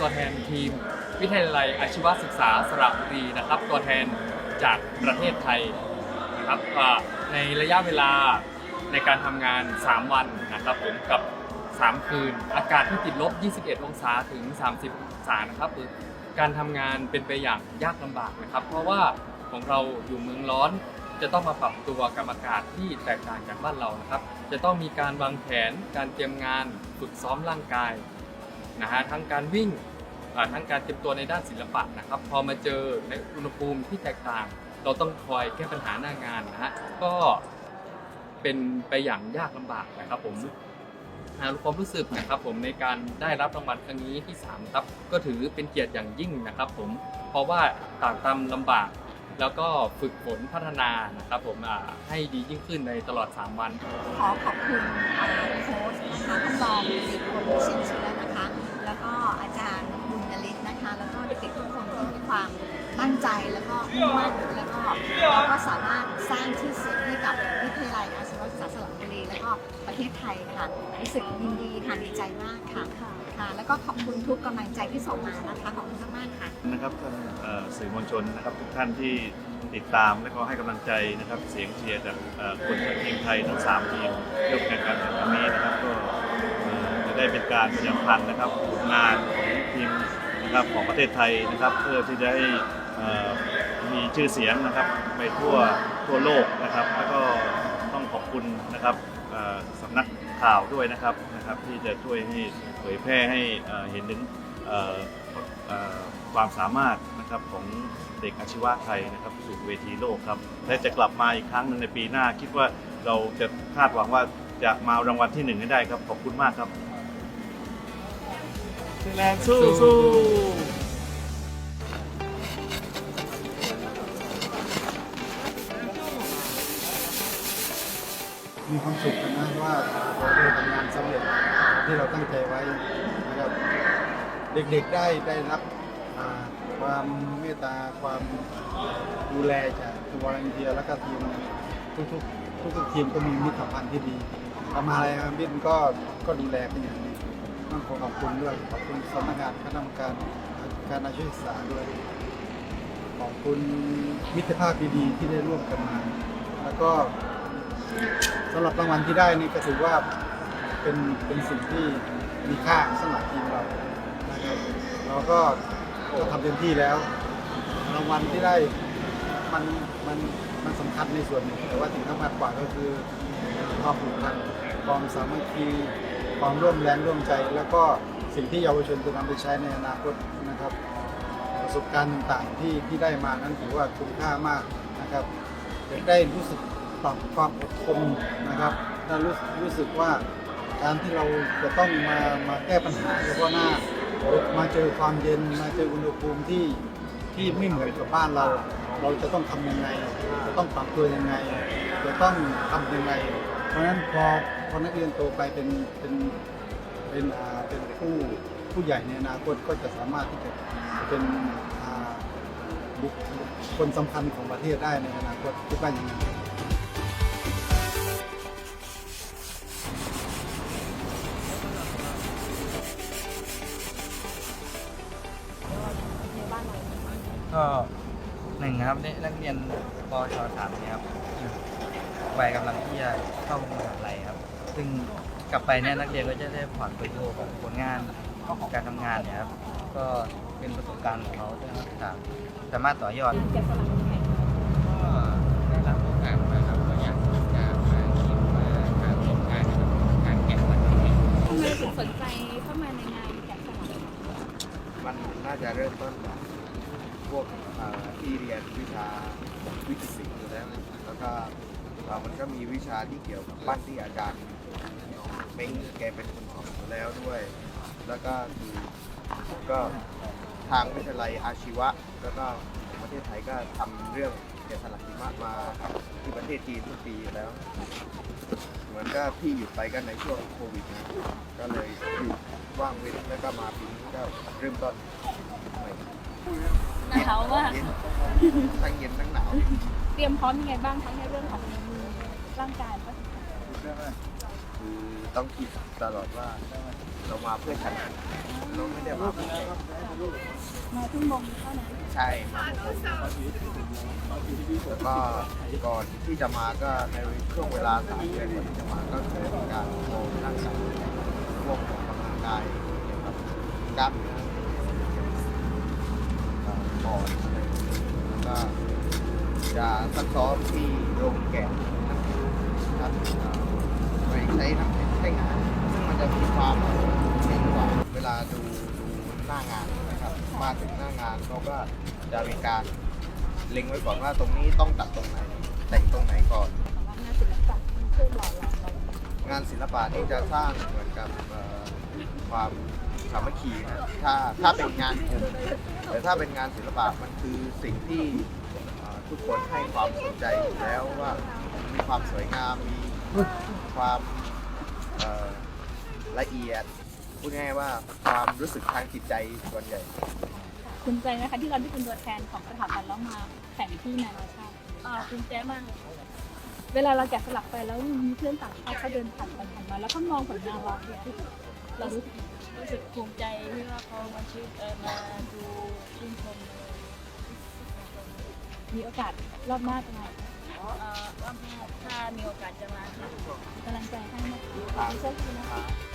ตัวแทนทีม วิทยาลัยอาชีวศึกษาสระบุรีนะครับตัวแทนจากประเทศไทยนะครับในระยะเวลาในการทำงาน 3 วันนะครับผมกับ 3 คืน อากาศที่ติดลบ 21 องศาถึง 30 องศานะครับการทำงานเป็นไปอย่างยากลำบากนะครับ เพราะว่าของเราอยู่เมืองร้อนจะต้องมาปรับตัวกับอากาศที่แตกต่างจากบ้านเรานะครับ จะต้องมีการวางแผน การเตรียมงาน ฝึกซ้อมร่างกาย นะฮะทั้งการวิ่งอ่าทั้งการเตรียมตัวในด้านศิลปะนะครับพอมาเจอในอุณหภูมิที่แตกต่าง เราต้องคอยแก้ปัญหาหน้างานนะฮะก็เป็นไปอย่างยากลำบากนะครับผมอ่าความรู้สึกนะครับผมในการได้รับรางวัลครั้งนี้ที่3ครับก็ถือเป็นเกียรติอย่างยิ่งนะครับผมเพราะว่าต่างตามลำบาก แล้วก็ฝึกฝนพัฒนานะครับผมให้ดียิ่งขึ้นในตลอด 3 วัน ขอขอบคุณอ่าโค้ชนะคะท่านรองสิบคนชินเชื้อนะ มากค่ะค่ะ แล้วก็ขอบคุณทุกกำลังใจที่ส่งมานะคะขอบคุณมากๆค่ะ นะครับท่านเอ่อสื่อมวลชนนะครับทุกท่านที่ติดตามและก็ให้กำลังใจนะครับเสียงเชียร์จากเอ่อคนจากทีมไทยทั้งสามทีมเรื่องการแข่งขันในครั้งนี้นะครับก็เอ่อจะได้เป็นการประชาสัมพันธ์นะครับผลงานของทีมนะครับของประเทศไทยนะครับ เพื่อที่จะให้เอ่อมีชื่อเสียงนะครับไปทั่วทั่วโลกนะครับ แล้วก็ต้องขอบคุณนะครับเอ่อสำนัก ข่าวด้วยนะครับนะครับ ที่จะช่วยให้เผยแพร่ให้เห็นถึงความสามารถนะครับของเด็กอาชีวะไทยนะครับสู่เวทีโลกครับและจะกลับมาอีกครั้งหนึ่งในปีหน้า คิดว่าเราจะคาดหวังว่าจะมารางวัลที่หนึ่งให้ได้ครับขอบคุณมากครับแลนสู้สู้ มีความสุขกันนะว่าเราได้ทำงานสำเร็จที่เราตั้งใจไว้นะครับเด็กๆได้ได้รับความเมตตาความดูแลจากตัววอลเนเทียและก็ทีมทุกๆทุกๆทีมก็มีมิตรสัมพันธ์ที่ดีทำอะไรมามิตรก็ก็ดูแลเป็นอย่างดีต้องขอขอบคุณด้วยขอบคุณสำนักงานคณะกรรมการการอาชีวศึกษาด้วยขอบคุณมิตรภาพดีๆที่ได้ร่วมกันมา แล้วก็ สำหรับรางวัลที่ได้นี่ก็ถือว่าเป็นเป็นสิ่งที่มีค่าสำหรับทีมเรานะครับเราก็ก็ทำเต็มที่แล้ว รางวัลที่ได้มันมันมันสำคัญในส่วนหนึ่งแต่ว่าสิ่งสำคัญกว่าก็คือความผูกพันความสามัคคีความร่วมแรงร่วมใจ แล้วก็สิ่งที่เยาวชนจะนำไปใช้ในอนาคตนะครับ ประสบการณ์ต่างๆที่ที่ได้มานั้นถือว่าคุ้มค่ามากนะครับได้รู้สึก ปรับความอดทนนะครับและรู้รู้สึกว่าการที่เราจะต้องมามาแก้ปัญหาเฉพาะหน้า มาเจอความเย็นมาเจออุณหภูมิที่ที่ไม่เหมือนกับบ้านเรา เราจะต้องทำยังไง จะต้องปรับตัวยังไง จะต้องทำยังไง เพราะฉะนั้นพอพอนักเรียนโตไปเป็นเป็นเป็นเป็นผู้ผู้ใหญ่ในอนาคตก็จะสามารถที่จะเป็นบุคคลสำคัญของประเทศได้ในอนาคตคิดว่าอย่างนั้ ก็หนึ่งครับนี่นักเรียนปชสามเนี่ยครับวัยกำลังที่จะเข้ามหาลัยครับ ซึ่งกลับไปเนี่ยนักเรียนก็จะได้ผ่อนประโยชน์ของผลงานการทำงานเนี่ยครับก็เป็นประสบการณ์ของเขาที่เขาสามสามารถต่อยอด ก็ได้รับโอกาสมาครับก็อยากจะมาคิดมาทางผลงานกับการแกะสลักนี้ทำไมถึงสนใจเข้ามาในงานแกะสลักมันน่าจะเริ่มต้นจาก พวกที่เรียนวิชาวิทย์ศิลป์อยู่แล้วนะแล้วก็มันก็มีวิชาที่เกี่ยวกับปั้นที่อาจารย์เม้งแกเป็นคนสอนอยู่แล้วด้วย แล้วก็คือก็ทางวิทยาลัยอาชีวะ แล้วก็ประเทศไทยก็ทำเรื่องแกะสลักหิมะมาที่ประเทศจีนทุกปีอยู่แล้ว เหมือนก็ที่หยุดไปก็ในช่วงโควิดนะก็เลยหยุดว่างเว้นแล้วก็มาปีนี้ก็เริ่มต้นใหม่ หนาวมากเย็นทั้งเย็นทั้งหนาวเตรียมพร้อมยังไงบ้างทั้งในเรื่องของร่างกายและคือต้องคิดตลอดว่า เรามาเพื่อชนะเราไม่ได้มาเพื่อแข่งมาทุ่งมงเท่านั้นใช่มาเพื่อผมแล้วก็ก่อนที่จะมาก็ในช่วงเวลาสามเดือนก่อนที่จะมาก็คือการโมร่างกายพวกออกกำลังกายเกี่ยวกับกล้ามเนื้อ อ่อปอดอะไรแล้วก็จะซักซ้อมที่โรงแกะนะครับไม่ใช้น้ำแข็งใช้งาน ซึ่งมันจะมีความเร็วกว่าเวลาดูดูหน้างานนะครับ มาถึงหน้างานเขาก็จะมีการเล็งไว้ก่อนว่าตรงนี้ต้องตัดตรงไหน แต่งตรงไหนก่อน งานศิลปะมันช่วยหล่อหลอมเรางานศิลปะนี่จะสร้างเหมือนกับเอ่อความสามัคคีนะถ้าถ้าเป็นงานกลุ่ม ถ้าเป็นงานศิลปะมันคือสิ่งที่เอ่อทุกคนให้ความสนใจอยู่แล้วว่ามีความสวยงามมีความเอ่อละเอียดพูดง่ายๆว่าความรู้สึกทางจิตใจส่วนใหญ่ภูมิใจไหมคะที่เราได้เป็นตัวแทนของสถาบันแล้วมาแข่งที่นานาชาติอ่าภูมิใจมากเวลาเราแกะสลักไปแล้วมีเพื่อนต่างชาติเขาเดินผ่านไปผ่านมาแล้วเขามองผลงานเราเนี่ยเรารู้สึก รู้สึกภูมิใจที่ว่าเขามาชื่นเออมาดูชื่นชมมีโอกาสรอบหน้าจะมาเอ่อรอบหน้าถ้ามีโอกาสจะมาค่ะกำลังใจให้นะคะขอบคุณเช่นกันนะคะ